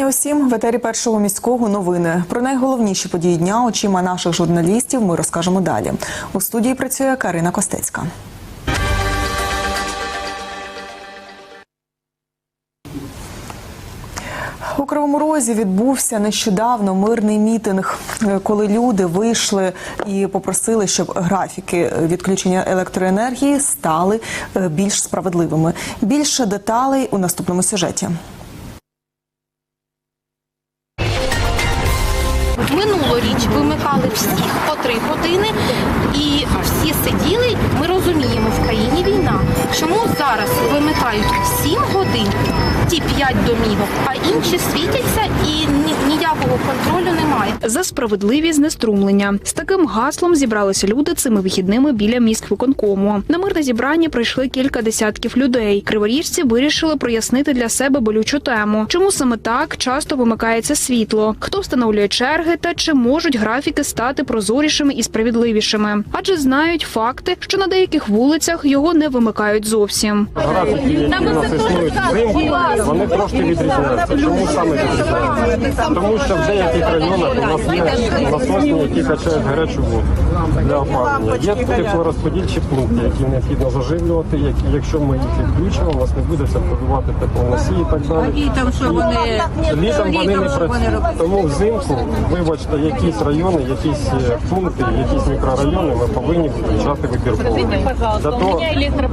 Вітання усім в етері першого міського новини. Про найголовніші події дня очима наших журналістів ми розкажемо далі. У студії працює Карина Костецька. У Кривому Розі відбувся нещодавно мирний мітинг, е, коли люди вийшли і попросили, щоб графіки відключення електроенергії стали е, більш справедливими. Більше деталей у наступному сюжеті. Вимикали по три години, і всі сиділи. Ми розуміємо, в країні війна. Чому зараз вимикають 7 годин, ті 5 домівок, а інші світяться і ні- ніякого контролю немає. За справедливі знеструмлення з таким гаслом зібралися люди цими вихідними біля міськвиконкому. На мирне зібрання прийшли кілька десятків людей. Криворіжці вирішили прояснити для себе болючу тему, чому саме так часто вимикається світло, хто встановлює черги та чи можуть графіки стати прозорішими і справедливішими. Адже знають факти, що на деяких вулицях його не вимикають зовсім. графіки, які в нас існують взимку, вони трошки відрізняються. Чому саме відрізняються? Тому що в деяких районах у нас є насосні, які качають гарячу воду для опалення. Є теплорозподільчі пункти, які необхідно заживлювати. які, якщо ми їх відключимо, у нас не буде продувати теплоносії і так далі. Літом, що вони Літом вони не працюють. Тому взимку, вибачте, якісь райони, якісь е, пункти, якісь мікрорайони ми повинні включати вибірково. Того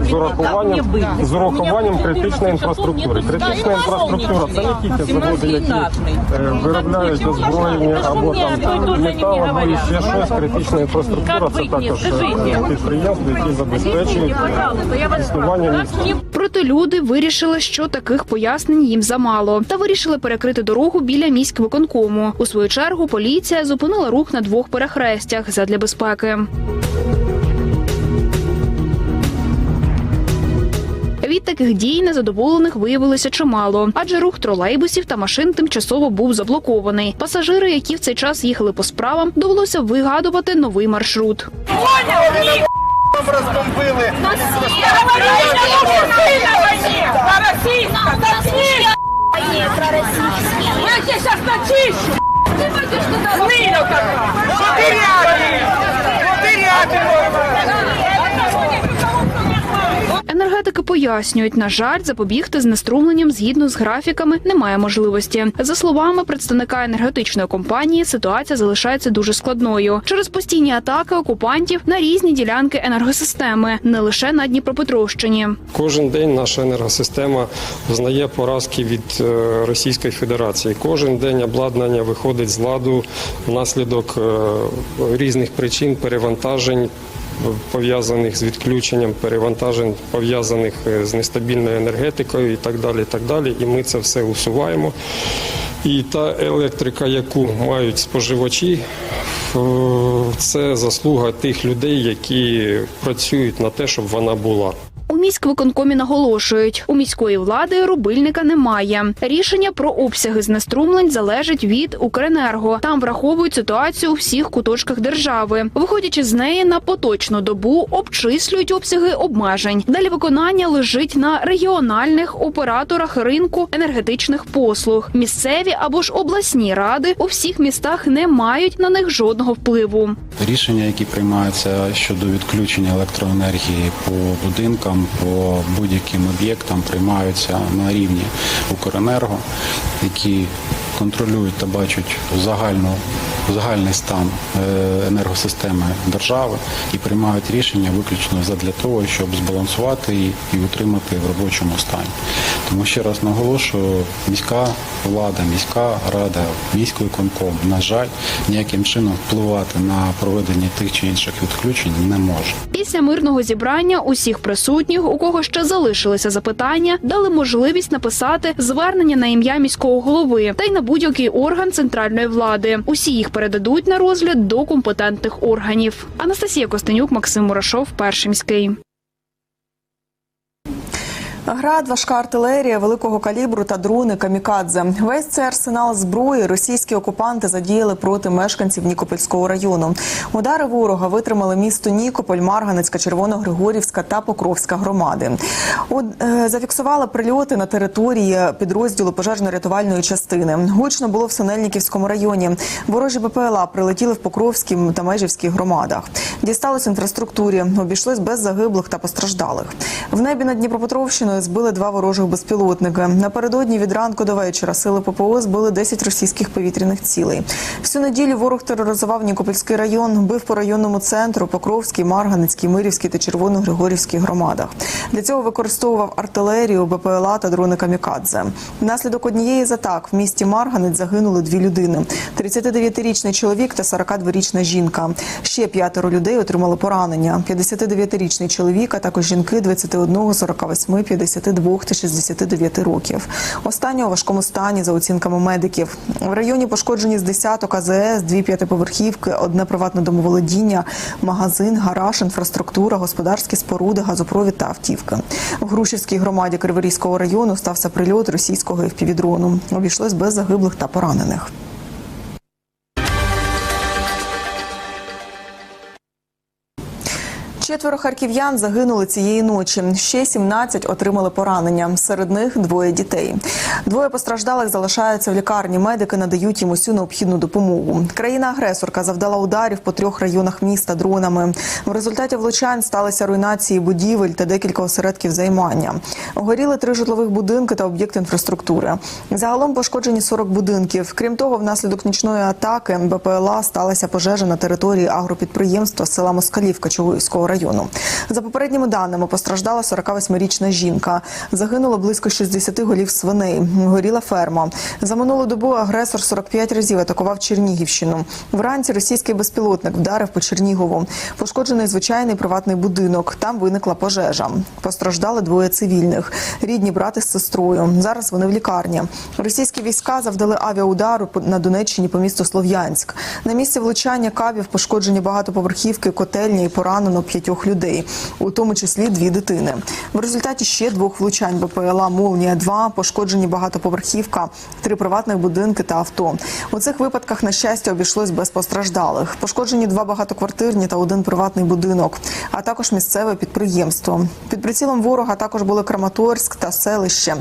з урахуванням з урахуванням критичної інфраструктури. Критична інфраструктура це не тільки заводи, які е, виробляють озброєння або там метал, або ще щось. Критична інфраструктура це також е, підприємства, які забезпечують е, існування міста. Проте люди вирішили, що таких пояснень їм замало, та вирішили перекрити дорогу біля міськвиконкому. У свою чергу поліція зупинила рух на двох перехрестях задля безпеки. Таких дій незадоволених виявилося чимало, адже рух тролейбусів та машин тимчасово був заблокований. Пасажири, які в цей час їхали по справам, довелося вигадувати новий маршрут. Я тебе сейчас Енергетики пояснюють, на жаль, запобігти знеструмленням згідно з графіками немає можливості. За словами представника енергетичної компанії, ситуація залишається дуже складною через постійні атаки окупантів на різні ділянки енергосистеми, не лише на Дніпропетровщині. Кожен день наша енергосистема зазнає поразки від е, Російської Федерації. Кожен день обладнання виходить з ладу внаслідок е, різних причин перевантажень. Пов'язаних з відключенням перевантажень, пов'язаних е, з нестабільною енергетикою і так далі. І так далі. І ми це все усуваємо. І та електрика, яку мають споживачі, це заслуга тих людей, які працюють на те, щоб вона була. У міськвиконкомі наголошують, у міської влади рубильника немає. Рішення про обсяги знеструмлень залежить від Укренерго. Там враховують ситуацію у всіх куточках держави. Виходячи з неї на поточну добу, обчислюють обсяги обмежень. Далі виконання лежить на регіональних операторах ринку енергетичних послуг. Місцеві або ж обласні ради у всіх містах не мають на них жодного впливу. Рішення, які приймаються щодо відключення електроенергії по будинкам, по будь-яким об'єктам, приймаються на рівні Укренерго, які контролюють та бачать загальну, загальний стан е, енергосистеми держави і приймають рішення виключно задля того, щоб збалансувати її і утримати в робочому стані. Тому ще раз наголошую, міська влада, міська рада, міський конком, на жаль, ніяким чином впливати на проведення тих чи інших відключень не може. Після мирного зібрання усіх присутніх, у кого ще залишилися запитання, дали можливість написати звернення на ім'я міського голови та й на будь-який орган центральної влади. Усі їх передадуть на розгляд до компетентних органів. Анастасія Костенюк, Максим Мурашов, перший міський. Град, важка артилерія великого калібру та дрони камікадзе. Весь цей арсенал зброї російські окупанти задіяли проти мешканців Нікопольського району. Удари ворога витримали місто Нікополь, Марганецька, Червоногригорівська та Покровська громади. От, е, зафіксували прильоти на території підрозділу пожежно-рятувальної частини. Гучно було в Синельниківському районі. Ворожі БПЛА прилетіли в Покровській та Межівській громадах. Дісталось інфраструктурі, обійшлось без загиблих та постраждалих. В небі над Дніпропетровщиною збили два ворожих безпілотники. Напередодні від ранку до вечора сили ППО збили 10 російських повітряних цілей. Всю неділю ворог тероризував Нікопольський район, бив по районному центру, Покровський, Марганецький, Мирівський та Червоногригорівський громадах. Для цього використовував артилерію, БПЛА та дрони камікадзе. Внаслідок однієї з атак в місті Марганець загинули дві людини: 39-річний чоловік та 42-річна жінка. Ще п'ятеро людей отримали поранення. 59-річний чоловік, а також жінки 21, 48, 52 та 69 років. Останні у важкому стані за оцінками медиків. В районі пошкоджені з десяток АЗС, дві п'ятиповерхівки, одне приватне домоволодіння, магазин, гараж, інфраструктура, господарські споруди, газопровід та автівки. В Грушівській громаді Криворізького району стався прильот російського FPV-дрону. Обійшлось без загиблих та поранених. Четверо харків'ян загинули цієї ночі. Ще 17 отримали поранення. Серед них двоє дітей. Двоє постраждалих залишаються в лікарні. Медики надають їм усю необхідну допомогу. Країна-агресорка завдала ударів по трьох районах міста дронами. В результаті влучань сталися руйнації будівель та декілька осередків займання. Горіли три житлових будинки та об'єкти інфраструктури. Загалом пошкоджені 40 будинків. Крім того, внаслідок нічної атаки БПЛА сталася пожежа на території агропідприємства села Москалівка Чугуївського району. За попередніми даними постраждала 48-річна жінка. Загинуло близько 60 голів свиней. Горіла ферма. За минулу добу агресор 45 разів атакував Чернігівщину. Вранці російський безпілотник вдарив по Чернігову. Пошкоджений звичайний приватний будинок. Там виникла пожежа. Постраждали двоє цивільних. Рідні брати з сестрою. Зараз вони в лікарні. Російські війська завдали авіаудару на Донеччині по місту Слов'янськ. На місці влучання кабів пошкоджені багатоповерхівки, котельні і поранено п'ятьох людей, у тому числі дві дитини. В результаті ще двох влучань БПЛА Молнія 2 пошкоджені багатоповерхівка, три приватних будинки та авто. У цих випадках, на щастя, обійшлось без постраждалих. Пошкоджені два багатоквартирні та один приватний будинок, а також місцеве підприємство. Під прицілом ворога також були Краматорськ та селище.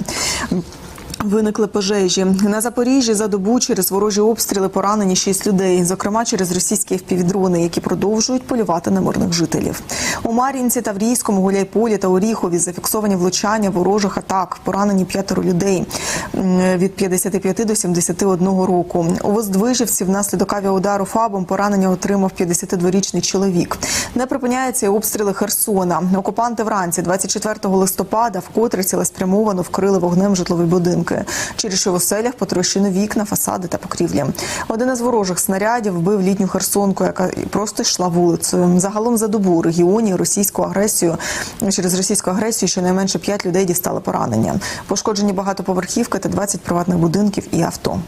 Виникли пожежі на Запоріжжі за добу через ворожі обстріли поранені шість людей, зокрема через російські впівдрони, які продовжують полювати на мирних жителів. У Мар'їнці, Таврійському, Гуляйполі та Оріхові зафіксовані влучання ворожих атак. Поранені п'ятеро людей від 55 до 71 року. У Воздвижівці внаслідок авіаудару ФАБом поранення отримав 52-річний чоловік. Не припиняються обстріли Херсона. Окупанти вранці, 24 листопада, вкотре цілеспрямовано вкрили вогнем житлові будинки. Через що в оселях потрощені вікна, фасади та покрівлі. Один із ворожих снарядів вбив літню херсонку, яка просто йшла вулицею. Загалом за добу у регіоні російську агресію через російську агресію щонайменше 5 людей дістали поранення. Пошкоджені багатоповерхівки та 20 приватних будинків і авто.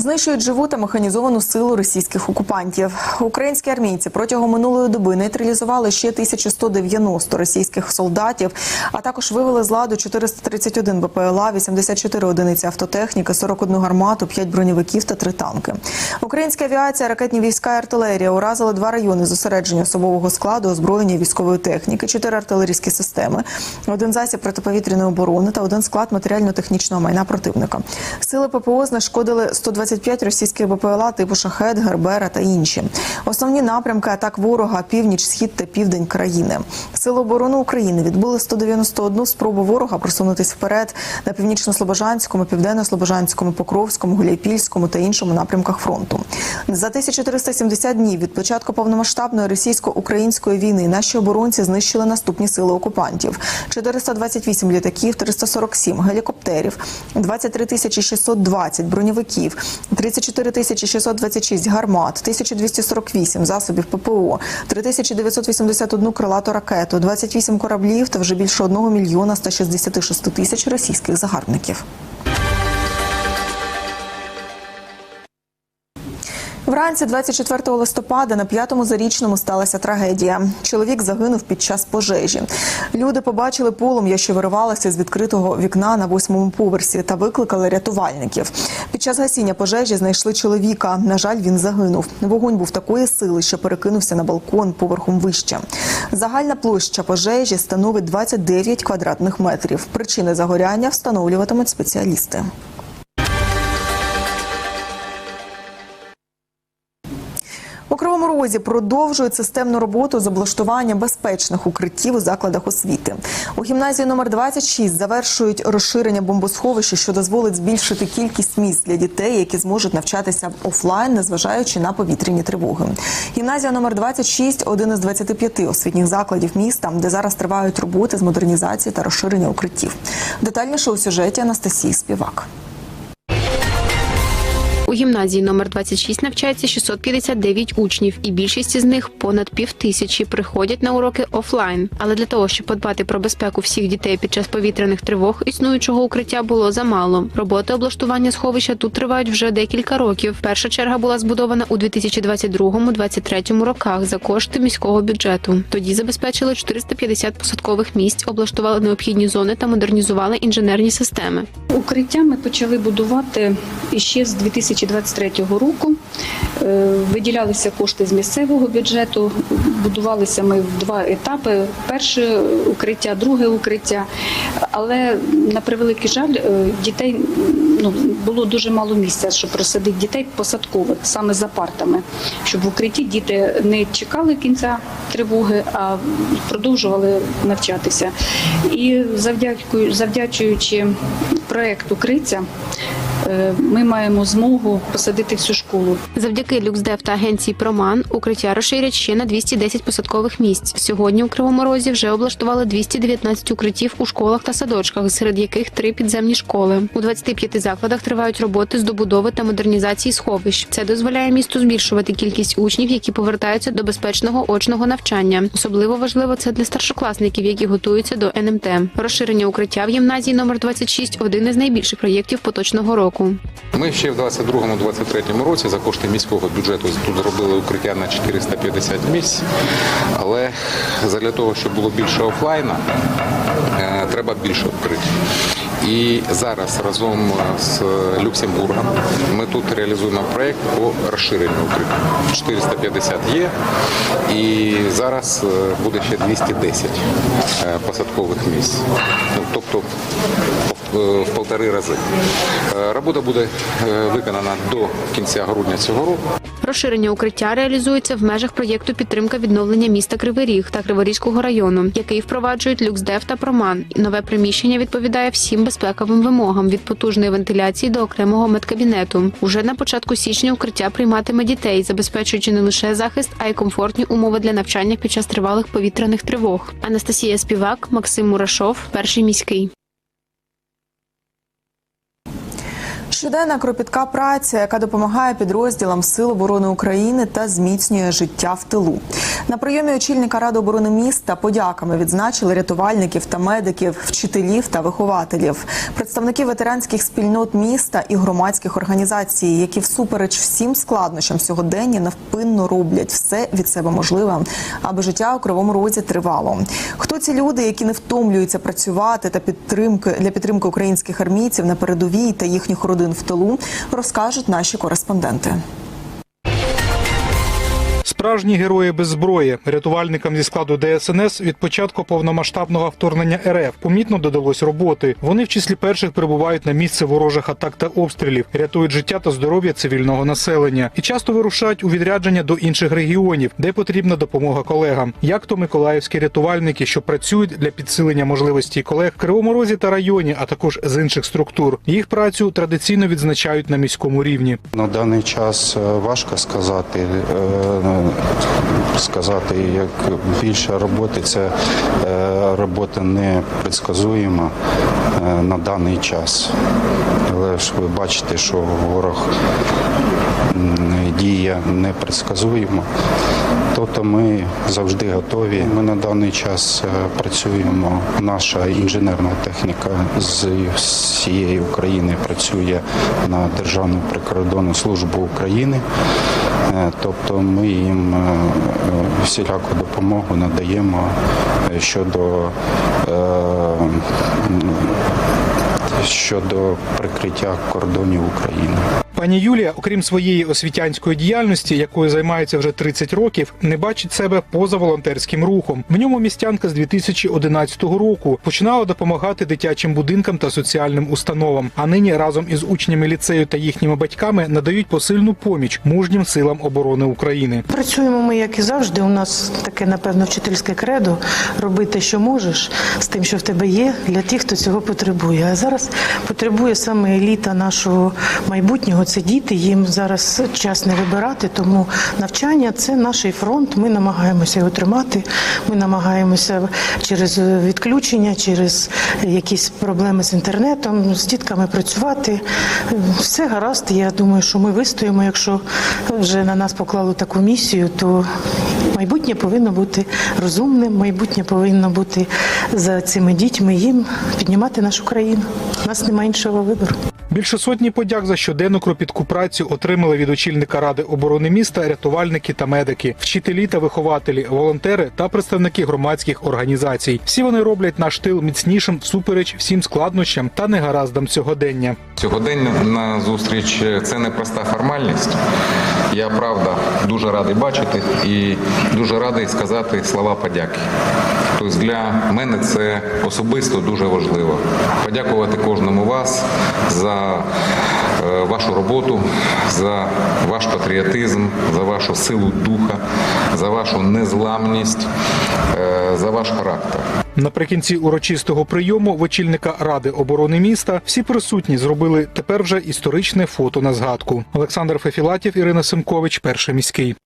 Знищують живу та механізовану силу російських окупантів. Українські армійці протягом минулої доби нейтралізували ще 1190 російських солдатів, а також вивели з ладу 431 БПЛА, 84 одиниці автотехніки, 41 гармату, 5 броньовиків та 3 танки. Українська авіація, ракетні війська і артилерія уразили два райони зосередження особового складу, озброєння військової техніки, чотири артилерійські системи, один засіб протиповітряної оборони та один склад матеріально-технічного майна противника. Сили ППО знешкодили 125 російських БПЛА типу Шахет, Гербера та інші. Основні напрямки атак ворога північ, схід та південь країни. Сили оборони України відбили 191 спробу ворога просунутись вперед на північно-слобожанському, південно-слобожанському, Покровському, Гуляйпільському та іншому напрямках фронту. За 1370 днів від початку повномасштабної російсько-української війни наші оборонці знищили наступні сили окупантів: 428 літаків, 347 гелікоптерів, 23 620 броньовиків, 34 626 гармат, 1248 засобів ППО, 3981 крилату ракету, 28 кораблів та вже більше 1 мільйона 166 тисяч російських загарбників. Вранці 24 листопада на п'ятому зарічному сталася трагедія. Чоловік загинув під час пожежі. Люди побачили полум'я, що виривалося з відкритого вікна на восьмому поверсі, та викликали рятувальників. Під час гасіння пожежі знайшли чоловіка. На жаль, він загинув. Вогонь був такої сили, що перекинувся на балкон поверхом вище. Загальна площа пожежі становить 29 квадратних метрів. Причини загоряння встановлюватимуть спеціалісти. У Кривому Розі продовжують системну роботу з облаштування безпечних укриттів у закладах освіти. У гімназії номер 26 завершують розширення бомбосховища, що дозволить збільшити кількість місць для дітей, які зможуть навчатися офлайн, незважаючи на повітряні тривоги. Гімназія номер 26 – один із 25 освітніх закладів міста, де зараз тривають роботи з модернізації та розширення укриттів. Детальніше у сюжеті Анастасії Співак. У гімназії номер 26 навчається 659 учнів, і більшість із них понад півтисячі приходять на уроки офлайн. Але для того, щоб подбати про безпеку всіх дітей під час повітряних тривог, існуючого укриття було замало. Роботи облаштування сховища тут тривають вже декілька років. Перша черга була збудована у 2022-2023 роках за кошти міського бюджету. Тоді забезпечили 450 посадкових місць, облаштували необхідні зони та модернізували інженерні системи. Укриття ми почали будувати ще з 2023 року. Е, Виділялися кошти з місцевого бюджету. Будувалися ми в два етапи: перше укриття, друге укриття. Але на превеликий жаль, е, дітей ну, було дуже мало місця, щоб розсадити дітей посадкових саме за партами, щоб в укритті діти не чекали кінця тривоги, а продовжували навчатися. І завдячуючи проекту Криця, ми маємо змогу посадити всю школу. Завдяки Люксдев та агенції Проман укриття розширять ще на 210 посадкових місць. Сьогодні у Кривому Розі вже облаштували 219 укриттів у школах та садочках, серед яких три підземні школи. У 25 закладах тривають роботи з добудови та модернізації сховищ. Це дозволяє місту збільшувати кількість учнів, які повертаються до безпечного очного навчання. Особливо важливо це для старшокласників, які готуються до НМТ. Розширення укриття в гімназії номер 26 – один із найбільших проєктів поточного року. Ми ще в 22-23 році за кошти міського бюджету тут зробили укриття на 450 місць, але для того, щоб було більше офлайна, е, треба більше укриття. І зараз разом з Люксембургом ми тут реалізуємо проєкт по розширенню укриття. 450 є, і зараз е, буде ще 210 е, посадкових місць. Тобто в- полтори рази. Е, Робота буде е, виконана до кінця грудня цього року. Розширення укриття реалізується в межах проєкту підтримка відновлення міста Кривий Ріг та Криворізького району, який впроваджують Люксдев та Проман. Нове приміщення відповідає всім безпековим вимогам від потужної вентиляції до окремого медкабінету. Уже на початку січня укриття прийматиме дітей, забезпечуючи не лише захист, а й комфортні умови для навчання під час тривалих повітряних тривог. Анастасія Співак, Максим Мурашов, перший міський. Щоденна кропітка праця, яка допомагає підрозділам Сил оборони України та зміцнює життя в тилу. На прийомі очільника Ради оборони міста подяками відзначили рятувальників та медиків, вчителів та вихователів, представників ветеранських спільнот міста і громадських організацій, які всупереч всім складнощам сьогодення навпинно роблять все від себе можливе, аби життя у кривому розі тривало. Хто ці люди, які не втомлюються працювати та підтримки для підтримки українських армійців на передовій та їхніх родин в тилу, розкажуть наші кореспонденти. Справжні герої без зброї рятувальникам зі складу ДСНС від початку повномасштабного вторгнення РФ помітно додалось роботи. Вони в числі перших прибувають на місце ворожих атак та обстрілів, рятують життя та здоров'я цивільного населення і часто вирушають у відрядження до інших регіонів, де потрібна допомога колегам, як то миколаївські рятувальники, що працюють для підсилення можливості колег в Кривому Розі та районі, а також з інших структур. Їх працю традиційно відзначають на міському рівні. На даний час е, важко сказати, е, сказати, як більше роботи, це е, робота непредсказуєма е, на даний час. але ж ви бачите, що ворог діє непредсказуємо. Тобто ми завжди готові. Ми на даний час е, працюємо. Наша інженерна техніка з всієї України працює на Державну прикордонну службу України. Е, Тобто ми їм е, всіляку допомогу надаємо е, щодо щодо прикриття кордонів України. Пані Юлія, окрім своєї освітянської діяльності, якою займається вже 30 років, не бачить себе поза волонтерським рухом. В ньому містянка з 2011 року починала допомагати дитячим будинкам та соціальним установам. А нині разом із учнями ліцею та їхніми батьками надають посильну поміч мужнім силам оборони України. Працюємо ми, як і завжди. У нас таке, напевно, вчительське кредо робити, що можеш, з тим, що в тебе є, для тих, хто цього потребує. А зараз потребує саме еліта нашого майбутнього. Це діти. Їм зараз час не вибирати, тому навчання це наш фронт. Ми намагаємося його тримати. Ми намагаємося через відключення, через якісь проблеми з інтернетом, з дітками працювати. Все гаразд. Я думаю, що ми вистоїмо. Якщо вже на нас поклали таку місію, то майбутнє повинно бути розумним, майбутнє повинно бути за цими дітьми їм піднімати нашу країну. У нас немає іншого вибору. Більше сотні подяк за щоденну кропітку працю отримали від очільника ради оборони міста рятувальники та медики, вчителі та вихователі, волонтери та представники громадських організацій. Всі вони роблять наш тил міцнішим всупереч всім складнощам та негараздам сьогодення. Сьогодення зустріч це не проста формальність. Я правда дуже радий бачити і дуже радий сказати слова подяки. Тобто для мене це особисто дуже важливо. Подякувати кожному вас за е, вашу роботу, за ваш патріотизм, за вашу силу духа, за вашу незламність, е, за ваш характер. Наприкінці урочистого прийому в очільника ради оборони міста всі присутні зробили тепер вже історичне фото на згадку. Олександр Фефілатів, Ірина Семкович, перший міський.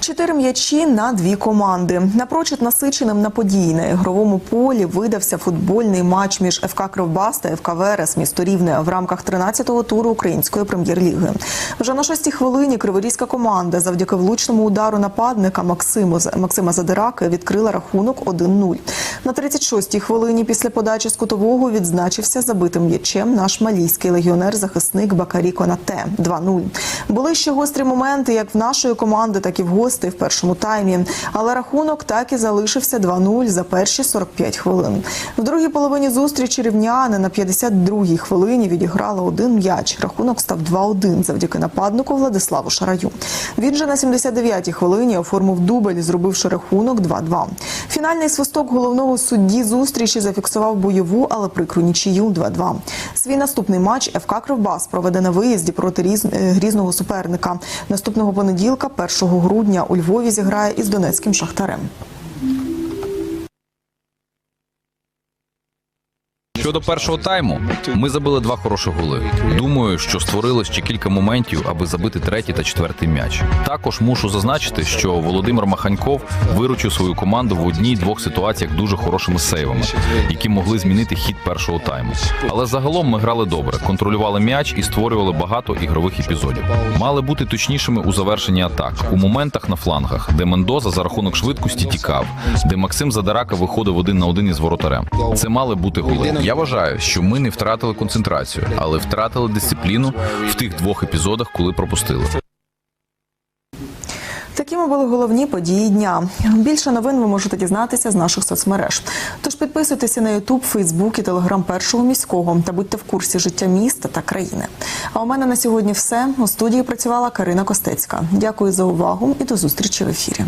Чотири м'ячі на дві команди. Напрочуд насиченим на події на ігровому полі видався футбольний матч між ФК Кривбас та ФК Верес місто Рівне в рамках 13-го туру української прем'єр-ліги. Вже на шостій хвилині криворізька команда завдяки влучному удару нападника Максиму Максима Задираки відкрила рахунок 1-0. На 36-й хвилині після подачі з кутового відзначився забитим м'ячем наш малійський легіонер-захисник Бакарі Конате 2-0. Були ще гострі моменти, як в нашої команди, так і в гостей в першому таймі. Але рахунок так і залишився 2-0 за перші 45 хвилин. В другій половині зустрічі рівняни на 52-й хвилині відіграли один м'яч. Рахунок став 2-1 завдяки нападнику Владиславу Шараю. Він же на 79-й хвилині оформив дубль, зробивши рахунок 2-2. Фінальний свисток головного судді зустрічі зафіксував бойову, але прикру нічию 2-2. Свій наступний матч ФК Кривбас проведе на виїзді проти різ- е, грізного суперника. Наступного понеділка, 1 грудня, у Львові зіграє із Донецьким шахтарем. Щодо першого тайму, ми забили два хороші голи. Думаю, що створили ще кілька моментів, аби забити третій та четвертий м'яч. Також мушу зазначити, що Володимир Маханьков виручив свою команду в одній-двох ситуаціях дуже хорошими сейвами, які могли змінити хід першого тайму. Але загалом ми грали добре, контролювали м'яч і створювали багато ігрових епізодів. Мали бути точнішими у завершенні атак, у моментах на флангах, де Мендоза за рахунок швидкості тікав, де Максим Задарака виходив один на один із воротарем. Це мали бути голи. Я вважаю, що ми не втратили концентрацію, але втратили дисципліну в тих двох епізодах, коли пропустили. Такими були головні події дня. Більше новин ви можете дізнатися з наших соцмереж. Тож підписуйтеся на Ютуб, Фейсбук і Телеграм першого міського та будьте в курсі життя міста та країни. А у мене на сьогодні все. У студії працювала Карина Костецька. Дякую за увагу і до зустрічі в ефірі.